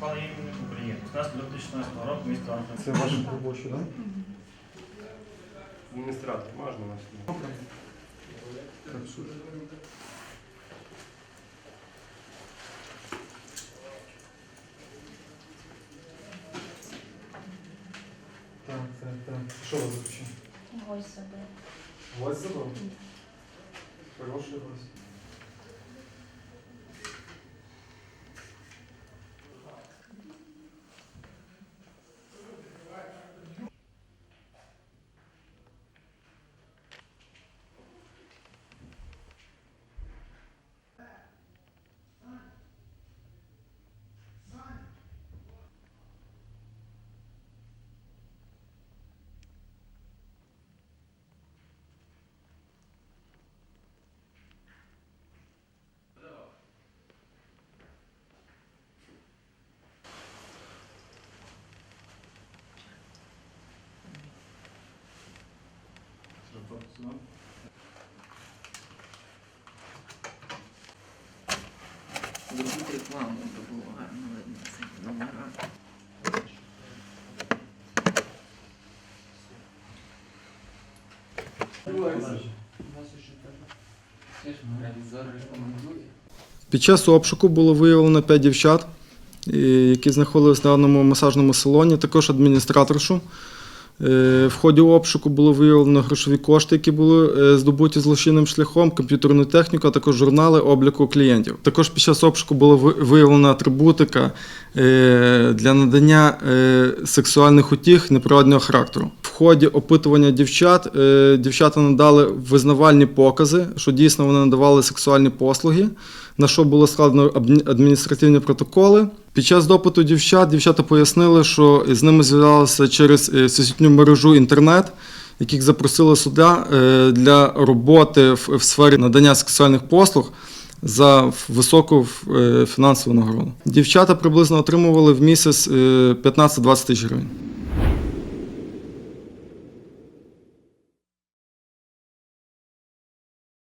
Пане Ігор Купрієв, 15 до 2016 року місто Анфранк. Це ваш робочий, так? Адміністратор, можна вас? Так, супер. Так, так. Що ви заключили? Ось себе. Гвоздь забрав? Хороший Зробіть рекламу, щоб було гарно видно ці номера. Під час обшуку було виявлено 5 дівчат, які знаходились в даному масажному салоні, також адміністраторшу. Е, В ході обшуку було виявлено грошові кошти, які були е, здобуті злочинним шляхом, комп'ютерну техніку, а також журнали обліку клієнтів. Також під час обшуку була виявлена атрибутика е, для надання сексуальних утіх неприродного характеру. В ході опитування дівчат дівчата надали визнавальні покази, що дійсно вони надавали сексуальні послуги, на що було складено адмі- адміністративні протоколи. Під час допиту дівчат дівчата пояснили, що з ними зв'язалися через сусідню мережу інтернет, яких запросили сюди е, для роботи в, сфері надання сексуальних послуг за високу е, фінансову нагороду. Дівчата приблизно отримували в місяць е, 15-20 тисяч гривень.